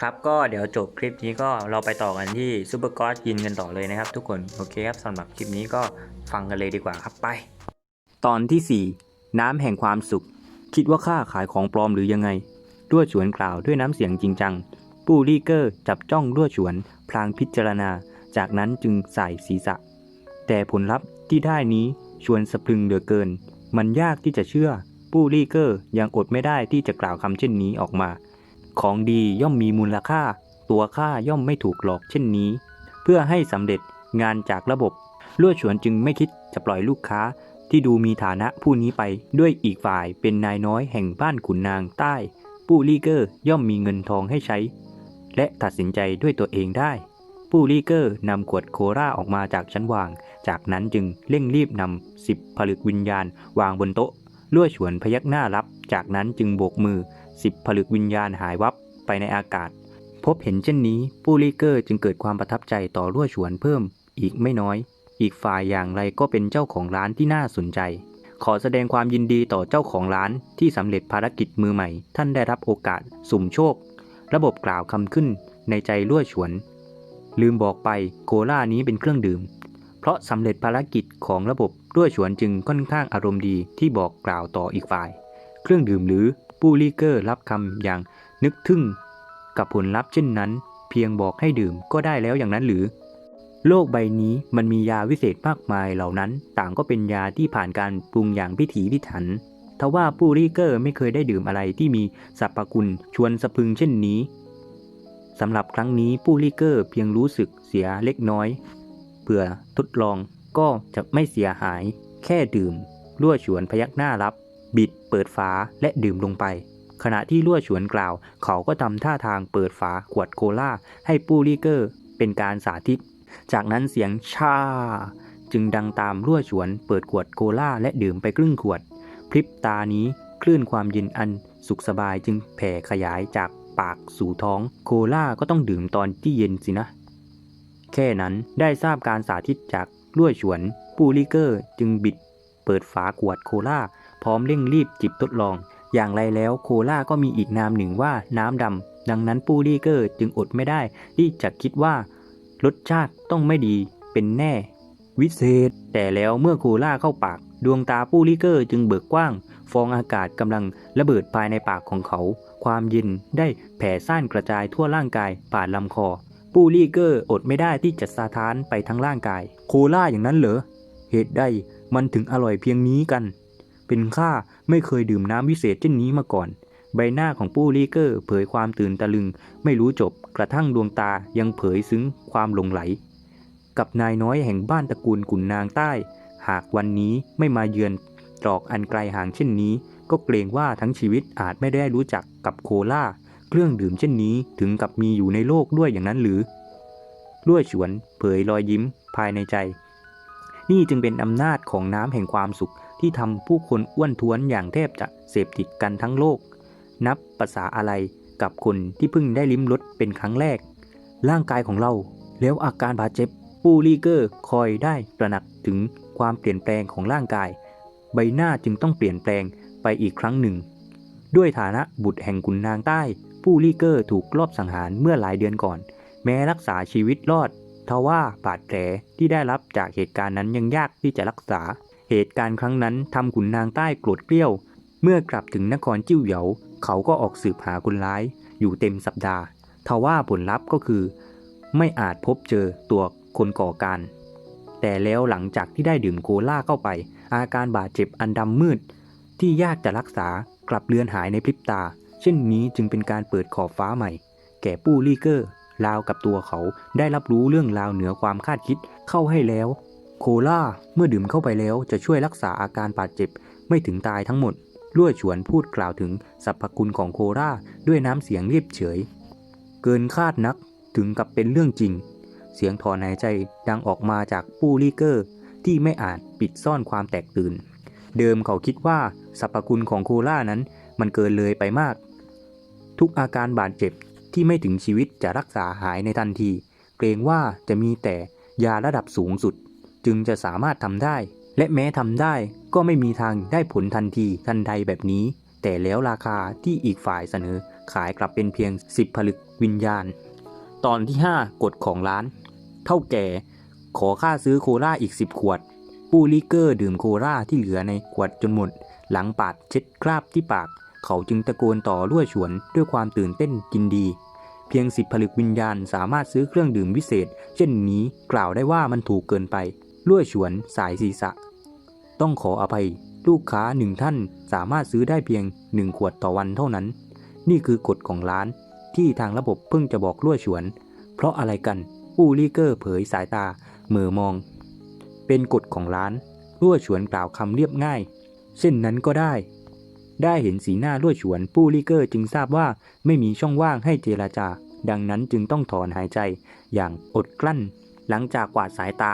ครับก็เดี๋ยวจบคลิปนี้ก็เราไปต่อกันที่ซูเปอร์กอสยินกันต่อเลยนะครับทุกคนโอเคครับสำหรับคลิปนี้ก็ฟังกันเลยดีกว่าครับไป ตอนที่ 4 น้ำแห่งความสุข คิดว่าข้าขายของปลอมหรือยังไงรั่วฉวนกล่าวด้วยน้ำเสียงจริงจัง ปูลี่เกอร์จับจ้องรั่วฉวน พลางพิจารณา จากนั้นจึงใส่ศีรษะ แต่ผลลัพธ์ที่ได้นี้ชวนสะพรึงเหลือเกิน มันยากที่จะเชื่อ ปูลี่เกอร์ยังอดไม่ได้ที่จะกล่าวคำเช่นนี้ออกมา ของดีย่อมมีมูลค่า ตัวค่าย่อมไม่ถูกหลอกเช่นนี้ เพื่อให้สำเร็จงานจากระบบลั่วฉวนจึงไม่คิดจะปล่อยลูกค้าที่ดูมีฐานะผู้นี้ไปด้วยอีกฝ่ายเป็นนายน้อยแห่งบ้านขุนนางใต้ปูลี่เกอร์ย่อมมีเงินทองให้ใช้ และตัดสินใจด้วยตัวเองได้ปูลี่เกอร์นำขวดโคราออกมาจากชั้นวาง จากนั้นจึงเร่งรีบนำสิบผลึกวิญญาณวางบนโต๊ะลั่วฉวนพยักหน้ารับ จากนั้นจึงโบกมือ สิบผลึกวิญญาณหายวับไปในอากาศ พบเห็นเช่นนี้ปูลิเกอร์จึงเกิดความประทับใจต่อรั่วฉวนเพิ่มอีกไม่น้อย อีกฝ่ายอย่างไรก็เป็นเจ้าของร้านที่น่าสนใจ ขอแสดงความยินดีต่อเจ้าของร้านที่สำเร็จภารกิจมือใหม่ ท่านได้รับโอกาส สุ่มโชค ระบบกล่าวคำขึ้นในใจรั่วฉวน ลืมบอกไปโคล่านี้เป็นเครื่องดื่ม เพราะสำเร็จภารกิจของระบบรั่วฉวนจึงค่อนข้างอารมณ์ดีที่บอกกล่าวต่ออีกฝ่าย เครื่องดื่มหรือ ปู้ลีเกอร์รับคำอย่างนึกทึ่ง กับผลลัพธ์เช่นนั้น เพียงบอกให้ดื่มก็ได้แล้วอย่างนั้นหรือ โลกใบนี้มันมียาวิเศษมากมายเหล่านั้น ต่างก็เป็นยาที่ผ่านการปรุงอย่างพิถีพิถันทว่าปู้ลีเกอร์ไม่เคยได้ดื่มอะไรที่มีสรรพคุณชวนสะพึงเช่นนี้สำหรับครั้งนี้ปู้ลีเกอร์เพียงรู้สึกเสียเล็กน้อยเพื่อทดลองก็จะไม่เสียหาย แค่ดื่มรั่วฉวนพยักหน้ารับ บิดเปิดฝาและดื่มลงไป ขณะที่รั่วฉวนกล่าว เขาก็ทำท่าทางเปิดฝาขวดโคลาให้ปูลีเกอร์เป็นการสาธิต จากนั้นเสียงชาจึงดังตามรั่วฉวนเปิดขวดโคลาและดื่มไปครึ่งขวด พริบตานี้คลื่นความเย็นอันสุขสบายจึงแผ่ขยายจากปากสู่ท้อง โคลาก็ต้องดื่มตอนที่เย็นสินะ แค่นั้นได้ทราบการสาธิตจากรั่วฉวน ปูลิเกอร์จึงบิดเปิดฝาขวดโคลา พร้อมเร่งรีบจิบทดลอง อย่างไรแล้วโคลาก็มีอีกนามหนึ่งว่าน้ำดำดังนั้นปูลิเกอร์จึงอดไม่ได้ ที่จะคิดว่ารสชาติต้องไม่ดีเป็นแน่ วิเศษ แต่แล้วเมื่อโคลาเข้าปาก ดวงตาปูลิเกอร์จึงเบิกกว้าง ฟองอากาศกำลังระเบิดภายในปากของเขา ความเย็นได้แผ่ซ่านกระจายทั่วร่างกายผ่านลำคอปูลี่เกอร์อดไม่ได้ที่จะสาทานไปทั้งร่างกาย โคล่าอย่างนั้นเหรอเหตุใดมันถึงอร่อยเพียงนี้กัน เป็นข้าไม่เคยดื่มน้ำวิเศษเช่นนี้มาก่อน ใบหน้าของปู้ลีเกอร์ เผยความตื่นตะลึง ไม่รู้จบ กระทั่งดวงตายังเผยซึ้งความหลงไหล กับนายน้อยแห่งบ้านตระกูลขุนนางใต้ หากวันนี้ไม่มาเยือนตรอกอันไกลห่างเช่นนี้ ก็เกรงว่าทั้งชีวิตอาจไม่ได้รู้จักกับโคล่าเครื่องดื่มเช่นนี้ถึงกับมีอยู่ในโลกด้วยอย่างนั้นหรือลั่วฉวน เผยรอยยิ้มภายในใจ นี่จึงเป็นอำนาจของน้ำแห่งความสุข ที่ทำผู้คนอ้วนท้วนอย่างแทบจะเสพติดกันทั้งโลก นับภาษาอะไรกับคนที่เพิ่งได้ลิ้มรสเป็นครั้งแรก ร่างกายของเรา แล้วอาการบาดเจ็บปูลีเกอร์คอยได้ตระหนักถึงความเปลี่ยนแปลงของร่างกาย ใบหน้าจึงต้องเปลี่ยนแปลงไปอีกครั้งหนึ่ง ด้วยฐานะบุตรแห่งขุนนางใต้ผู้ลีเกอร์ถูกลอบสังหารเมื่อหลายเดือนก่อน แม้รักษาชีวิตรอดทว่าบาดแผลที่ได้รับจากเหตุการณ์นั้นยังยากที่จะรักษา เหตุการณ์ครั้งนั้นทำขุนนางใต้โกรธเกลี้ยว เมื่อกลับถึงนครจิ้วเหยาเขาก็ออกสืบหาคนร้าย อยู่เต็มสัปดาห์ทว่าผลลัพธ์ก็คือ ไม่อาจพบเจอตัวคนก่อการ แต่แล้วหลังจากที่ได้ดื่มโคลาเข้าไป อาการบาดเจ็บอันดำมืด ที่ยากจะรักษากลับเลือนหายในพริบตา เช่นนี้จึงเป็นการเปิดขอบฟ้าใหม่ แก่ปู้ลี่เกอร์ราวกับตัวเขาได้รับรู้เรื่องราวเหนือความคาดคิดเข้าให้แล้ว โคลาเมื่อดื่มเข้าไปแล้วจะช่วยรักษาอาการบาดเจ็บไม่ถึงตายทั้งหมดลั่วฉวนพูดกล่าวถึงสรรพคุณของโคลาด้วยน้ำเสียงเรียบเฉย เกินคาดนักถึงกับเป็นเรื่องจริง เสียงถอนหายใจดังออกมาจากปู้ลี่เกอร์ ที่ไม่อาจปิดซ่อนความแตกตื่น เดิมเขาคิดว่าสรรพคุณของโคลานั้นมันเกินเลยไปมาก ทุกอาการบาดเจ็บที่ไม่ถึงชีวิตจะรักษาหายในทันที เกรงว่าจะมีแต่ยาระดับสูงสุด จึงจะสามารถทำได้ และแม้ทำได้ก็ไม่มีทางได้ผลทันทีทันใดแบบนี้ แต่แล้วราคาที่อีกฝ่ายเสนอขายกลับเป็นเพียง 10 ผลึกวิญญาณ ตอนที่ 5 กฎของร้าน เท่าแก่ ขอค่าซื้อโคลาอีก 10 ขวด ปูลิเกอร์ดื่มโคลาที่เหลือในขวดจนหมด หลังปาดเช็ดคราบที่ปาก เขาจึงตะโกนต่อรั่วฉวนด้วยความตื่นเต้นกินดีเพียงสิบผลึกวิญญาณสามารถซื้อเครื่องดื่มวิเศษ เช่นนี้กล่าวได้ว่ามันถูกเกินไป รั่วฉวนสายศีรษะ ต้องขออภัย ลูกค้าหนึ่งท่านสามารถซื้อได้เพียงหนึ่งขวดต่อวันเท่านั้น นี่คือกฎของร้าน ที่ทางระบบเพิ่งจะบอกรั่วฉวน เพราะอะไรกันอูลีเกอร์เผยสายตาเหม่อมอง เป็นกฎของร้านรั่วฉวนกล่าวคำเรียบง่าย เช่นนั้นก็ได้ ได้เห็นสีหน้ารั่วฉวนปูลีเกอร์จึงทราบว่าไม่มีช่องว่างให้เจราจาดังนั้นจึงต้องถอนหายใจอย่างอดกลั้น หลังจากกวาดสายตา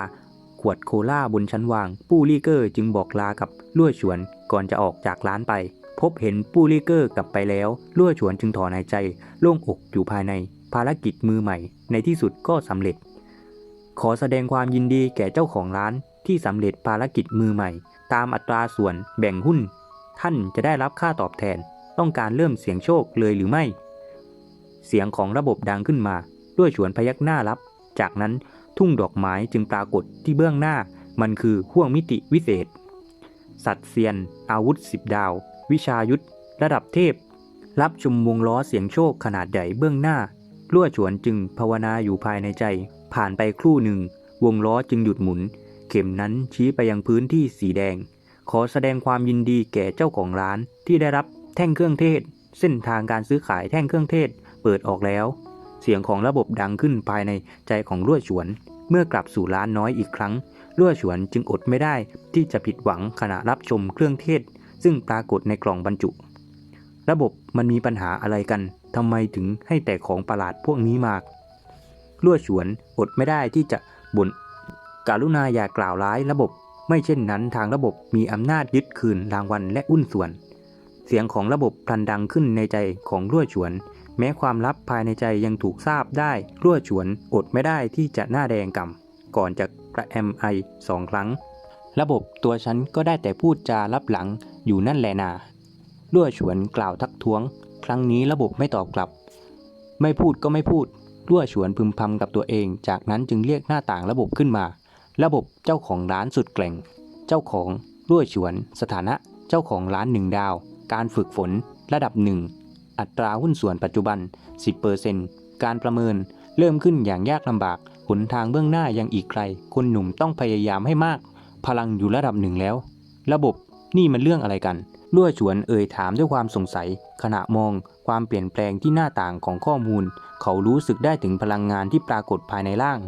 วดโคลาบนชั้นวาง ปู้ลีเกอร์จึงบอกลากับลั่วฉวนก่อนจะออกจากร้านไป พบเห็นปู้ลีเกอร์กลับไปแล้วลั่วฉวนจึงถอนหายใจโล่งอกอยู่ภายใน ภารกิจมือใหม่ ในที่สุดก็สำเร็จ ขอแสดงความยินดีแก่เจ้าของร้านที่สำเร็จภารกิจมือใหม่ ตามอัตราส่วนแบ่งหุ้น ท่านจะได้รับค่าตอบแทน ต้องการเริ่มเสียงโชคเลยหรือไม่ เสียงของระบบดังขึ้นมา ด้วยฉวนพยักหน้ารับ จากนั้น ทุ่งดอกไม้จึงปรากฏที่เบื้องหน้ามันคือห่วงมิติวิเศษ สัตว์เซียน อาวุธสิบดาว วิชายุทธระดับเทพ รับชมวงล้อเสียงโชคขนาดใหญ่เบื้องหน้าลั่วฉวนจึงภาวนาอยู่ภายในใจ ผ่านไปครู่หนึ่ง วงล้อจึงหยุดหมุน เข็มนั้นชี้ไปยังพื้นที่สีแดง ขอแสดงความยินดีแก่เจ้าของร้านที่ได้รับแท่งเครื่องเทศ เส้นทางการซื้อขายแท่งเครื่องเทศเปิดออกแล้ว เสียงของระบบดังขึ้นภายในใจของลั่วฉวน เมื่อกลับสู่ร้านน้อยอีกครั้งลั่วฉวนจึงอดไม่ได้ที่จะผิดหวังขณะรับชมเครื่องเทศ ซึ่งปรากฏในกล่องบรรจุ ระบบมันมีปัญหาอะไรกันทำไมถึงให้แต่ของประหลาดพวกนี้มาลั่วฉวนอดไม่ได้ที่จะบ่นการุณาอย่ากล่าวร้ายระบบ ไม่เช่นนั้นทางระบบมีอำนาจยึดคืนรางวัลและอุ้นส่วน เสียงของระบบพลันดังขึ้นในใจของรั่วฉวน แม้ความลับภายในใจยังถูกทราบได้รั่วฉวนอดไม่ได้ที่จะหน้าแดงก่ำก่อนจะกระแอมไอสองครั้ง ระบบตัวฉันก็ได้แต่พูดจารับหลังอยู่นั่นแหละนารั่วฉวนกล่าวทักท้วง ครั้งนี้ระบบไม่ตอบกลับ ไม่พูดก็ไม่พูดรั่วฉวนพึมพำกับตัวเอง จากนั้นจึงเรียกหน้าต่างระบบขึ้นมา ระบบเจ้าของร้านสุดแกล่ง เจ้าของรั่วฉวน สถานะ เจ้าของร้านหนึ่งดาว การฝึกฝน ระดับหนึ่ง อัตราหุ้นส่วนปัจจุบัน 10%การประเมิน เริ่มขึ้นอย่างยากลำบากหนทางเบื้องหน้ายังอีกไกลคนหนุ่มต้องพยายามให้มาก พลังอยู่ระดับหนึ่งแล้ว ระบบนี่มันเรื่องอะไรกันรั่วฉวนเอ่ยถามด้วยความสงสัย ขณะมองความเปลี่ยนแปลงที่หน้าต่างของข้อมูล เขารู้สึกได้ถึงพลังงานที่ปรากฏภายในร่าง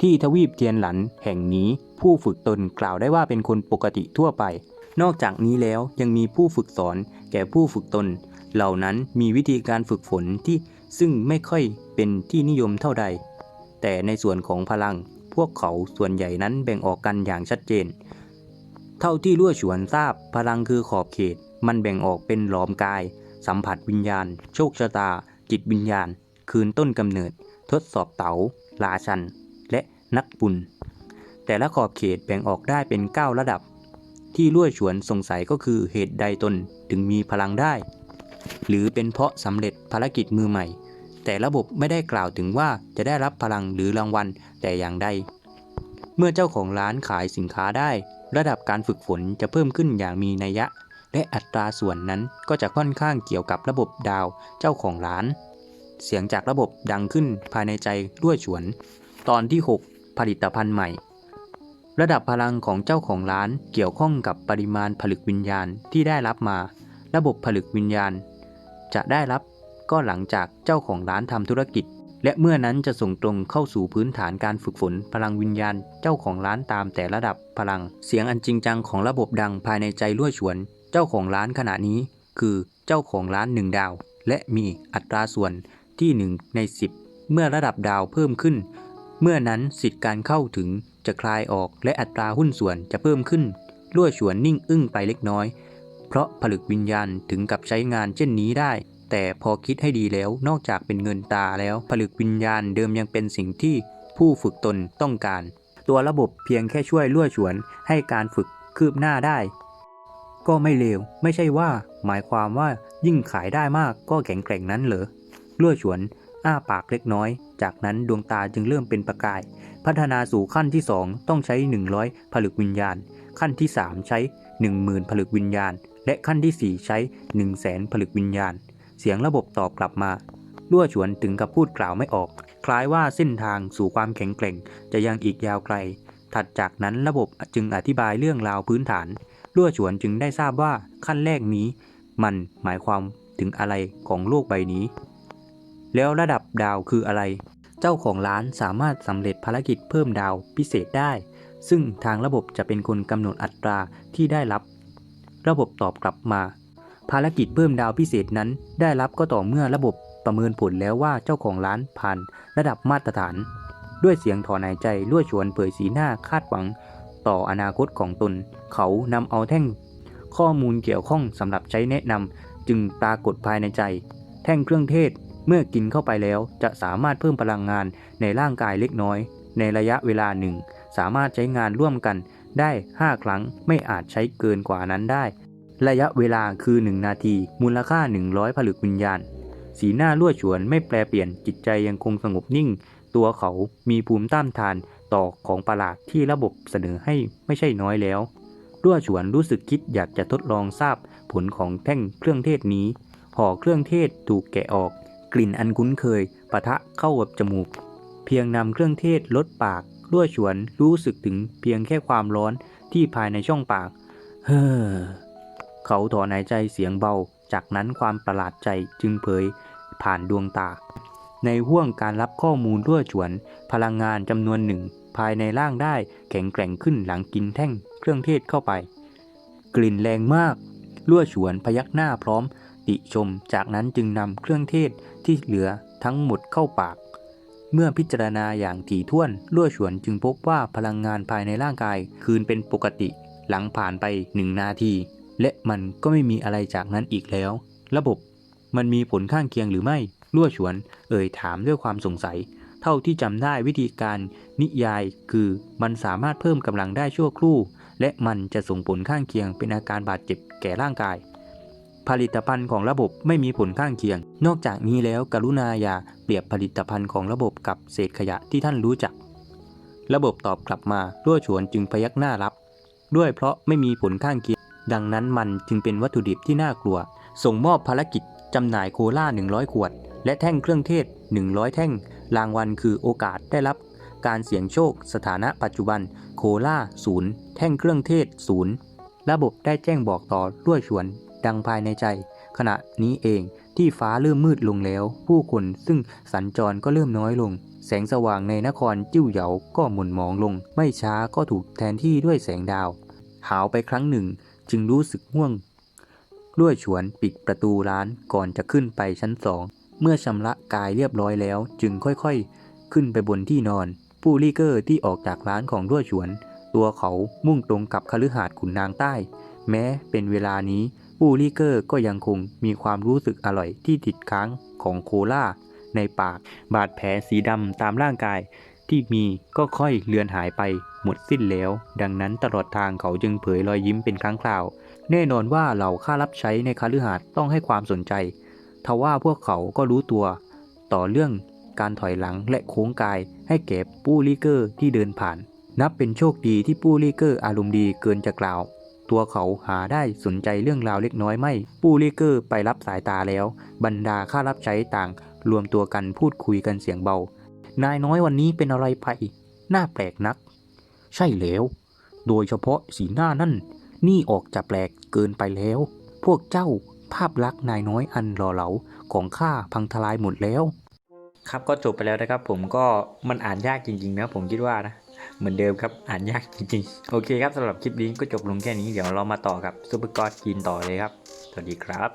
ที่ทวีปเทียนหลันแห่งนี้ผู้ฝึกตนกล่าวได้ว่าเป็นคนปกติทั่วไป นอกจากนี้แล้วยังมีผู้ฝึกสอนแก่ผู้ฝึกตน เหล่านั้นมีวิธีการฝึกฝนที่ซึ่งไม่ค่อยเป็นที่นิยมเท่าใด แต่ในส่วนของพลัง พวกเขาส่วนใหญ่นั้นแบ่งออกกันอย่างชัดเจน เท่าที่รั่วฉวนทราบพลังคือขอบเขต มันแบ่งออกเป็นหลอมกาย สัมผัสวิญญาณ โชคชะตา จิตวิญญาณ คืนต้นกำเนิด ทดสอบเต๋าราชัน และนักบุญ แต่ละขอบเขตแบ่งออกได้เป็น 9 ระดับ ที่รั่วฉวนสงสัยก็คือเหตุใดตนถึงมีพลังได้ หรือเป็นเพราะสำเร็จภารกิจมือใหม่ แต่ระบบไม่ได้กล่าวถึงว่าจะได้รับพลังหรือรางวัลแต่อย่างใด เมื่อเจ้าของร้านขายสินค้าได้ ระดับการฝึกฝนจะเพิ่มขึ้นอย่างมีนัยยะ และอัตราส่วนนั้นก็จะค่อนข้างเกี่ยวกับระบบดาวเจ้าของร้าน เสียงจากระบบดังขึ้นภายในใจรั่วฉวน ตอนที่ 6 ผลิตภัณฑ์ใหม่ระดับพลังของเจ้าของร้านเกี่ยวข้องกับปริมาณผลึกวิญญาณที่ได้รับมา ระบบผลึกวิญญาณ จะได้รับก็หลังจากเจ้าของร้านทำธุรกิจ และเมื่อนั้นจะส่งตรงเข้าสู่พื้นฐานการฝึกฝนพลังวิญญาณเจ้าของร้านตามแต่ระดับพลัง เสียงอันจริงจังของระบบดังภายในใจรั่วฉวน เจ้าของร้านขณะนี้ คือเจ้าของร้านหนึ่งดาว และมีอัตราส่วนที่1ใน10 เมื่อระดับดาวเพิ่มขึ้น เมื่อนั้นสิทธิ์การเข้าถึงจะคลายออกและอัตราหุ้นส่วนจะเพิ่มขึ้นรั่วฉวนนิ่งอึ้งไปเล็กน้อย เพราะผลึกวิญญาณถึงกับใช้งานเช่นนี้ได้ แต่พอคิดให้ดีแล้วนอกจากเป็นเงินตาแล้ว ผลึกวิญญาณเดิมยังเป็นสิ่งที่ผู้ฝึกตนต้องการ ตัวระบบเพียงแค่ช่วยรั่วฉวนให้การฝึกคืบหน้าได้ ก็ไม่เลวไม่ใช่ว่า หมายความว่ายิ่งขายได้มากก็แข็งแกร่งนั้นเหรอล่วฉวนอ้าปากเล็กน้อย จากนั้นดวงตาจึงเริ่มเป็นประกาย พัฒนาสู่ขั้นที่ 2 ต้องใช้ 100 ผลึกวิญญาณ ขั้นที่ 3 ใช้ 10,000 ผลึกวิญญาณ และขั้นที่ 4 ใช้ 1 0 0 0 0แสนผลึกวิญญาณ เสียงระบบตอบกลับมาลั่วฉวนถึงกับพูดกล่าวไม่ออก คล้ายว่าเส้นทางสู่ความแข็งแกร่ง จะยังอีกยาวไกล ถัดจากนั้นระบบจึงอธิบายเรื่องราวพื้นฐานลั่วฉวนจึงได้ทราบว่าขั้นแรกนี้ มันหมายความถึงอะไรของโลกใบนี้ แล้วระดับดาวคืออะไร เจ้าของร้านสามารถสำเร็จภารกิจเพิ่มดาวพิเศษได้ ซึ่งทางระบบจะเป็นคนกำหนดอัตราที่ได้รับ ระบบตอบกลับมา ภารกิจเพิ่มดาวพิเศษนั้น ได้รับก็ต่อเมื่อระบบประเมินผลแล้วว่าเจ้าของร้านผ่านระดับมาตรฐาน ด้วยเสียงถอนหายใจลั่วชวนเผยสีหน้าคาดหวัง ต่ออนาคตของตน เขานำเอาแท่ง ข้อมูลเกี่ยวข้องสำหรับใช้แนะนำจึงปรากฏภายในใจ แท่งเครื่องเทศเมื่อกินเข้าไปแล้วจะสามารถเพิ่มพลังงานในร่างกายเล็กน้อย ในระยะเวลาหนึ่ง สามารถใช้งานร่วมกัน ได้ 5 ครั้งไม่อาจใช้เกินกว่านั้นได้ ระยะเวลาคือ 1 นาที มูลค่า 100 ผลึกวิญญาณ สีหน้าลั่วฉวนไม่แปรเปลี่ยนจิตใจยังคงสงบนิ่ง ตัวเขามีภูมิต้านทานต่อของประหลาดที่ระบบเสนอให้ไม่ใช่น้อยแล้วลั่วฉวนรู้สึกคิดอยากจะทดลองทราบผลของแท่งเครื่องเทศนี้พอเครื่องเทศถูกแกะออก กลิ่นอันคุ้นเคยปะทะเข้ากับจมูก เพียงนำเครื่องเทศลดปาก ลั่วฉวนรู้สึกถึงเพียงแค่ความร้อนที่ภายในช่องปาก เฮ้อ เขาถอนหายใจเสียงเบา จากนั้นความประหลาดใจจึงเผยผ่านดวงตา ในห่วงการรับข้อมูลรั่วฉวน พลังงานจำนวนหนึ่ง ภายในร่างได้แข็งแกร่งขึ้นหลังกินแท่งเครื่องเทศเข้าไป กลิ่นแรงมากรั่วฉวนพยักหน้าพร้อมติชม จากนั้นจึงนำเครื่องเทศที่เหลือทั้งหมดเข้าปาก เมื่อพิจารณาอย่างถี่ถ้วนลั่วฉวนจึงพบว่าพลังงานภายในร่างกายคืนเป็นปกติ หลังผ่านไปหนึ่งนาที และมันก็ไม่มีอะไรจากนั้นอีกแล้ว ระบบมันมีผลข้างเคียงหรือไม่ลั่วฉวน เอ่ยถามด้วยความสงสัย เท่าที่จำได้วิธีการนิยายคือมันสามารถเพิ่มกำลังได้ชั่วครู่ และมันจะส่งผลข้างเคียงเป็นอาการบาดเจ็บแก่ร่างกาย ผลิตภัณฑ์ของระบบไม่มีผลข้างเคียง นอกจากนี้แล้วกรุณาอย่าเปรียบผลิตภัณฑ์ของระบบกับเศษขยะที่ท่านรู้จัก ระบบตอบกลับมารั่วฉวนจึงพยักหน้ารับ ด้วยเพราะไม่มีผลข้างเคียง ดังนั้นมันจึงเป็นวัตถุดิบที่น่ากลัว ส่งมอบภารกิจจำหน่ายโคลา100 ขวด และแท่งเครื่องเทศ 100 แท่ง รางวัลคือโอกาสได้รับ การเสี่ยงโชค สถานะปัจจุบัน โคลาศูนย์แท่งเครื่องเทศศูนย์ระบบได้แจ้งบอกต่อรั่วฉวน ดังภายในใจ ขณะนี้เองที่ฟ้าเริ่มมืดลงแล้ว ผู้คนซึ่งสัญจรก็เริ่มน้อยลง แสงสว่างในนครจิ้วเหยาก็หม่นหมองลง ไม่ช้าก็ถูกแทนที่ด้วยแสงดาว หาวไปครั้งหนึ่ง จึงรู้สึกง่วงรั่วฉวนปิดประตูร้านก่อนจะขึ้นไปชั้นสองเมื่อชำระกายเรียบร้อยแล้ว จึงค่อยๆ ขึ้นไปบนที่นอน ผู้ลีเกอร์ที่ออกจากร้านของรั่วฉวน ตัวเขามุ่งตรงกับคฤหาสน์ขุนนางใต้ แม้เป็นเวลานี้ ผู้ลีเกอร์ก็ยังคงมีความรู้สึกอร่อยที่ติดค้างของโคลาในปาก บาดแผลสีดำตามร่างกายที่มีก็ค่อยเลือนหายไปหมดสิ้นแล้ว ดังนั้นตลอดทางเขาจึงเผยรอยยิ้มเป็นครั้งคราว แน่นอนว่าเหล่าข้ารับใช้ในคฤหาสน์ต้องให้ความสนใจ ทว่าพวกเขาก็รู้ตัว ต่อเรื่องการถอยหลังและโค้งกายให้แก่ปู้ลีเกอร์ที่เดินผ่าน นับเป็นโชคดีที่ปู้ลีเกอร์อารมณ์ดีเกินจะกล่าว ตัวเขาหาได้สนใจเรื่องราวเล็กน้อยไม่ ปู้ลีเกอร์ไปรับสายตาแล้ว บรรดาข้ารับใช้ต่าง รวมตัวกันพูดคุยกันเสียงเบา นายน้อยวันนี้เป็นอะไรไปน่าแปลกนัก ใช่แล้ว โดยเฉพาะสีหน้านั่น นี่ออกจะแปลกเกินไปแล้ว พวกเจ้าภาพลักษณ์นายน้อยอันหล่อเหลาของข้าพังทลายหมดแล้ว ครับก็จบไปแล้วนะครับ ผมก็มันอ่านยากจริง ๆ นะผมคิดว่านะ เหมือนเดิมครับอ่านยากจริงๆ โอเคครับสำหรับคลิปนี้ก็จบลงแค่นี้เดี๋ยวเรามาต่อกับซูเปอร์กอดกินต่อเลยครับ สวัสดีครับ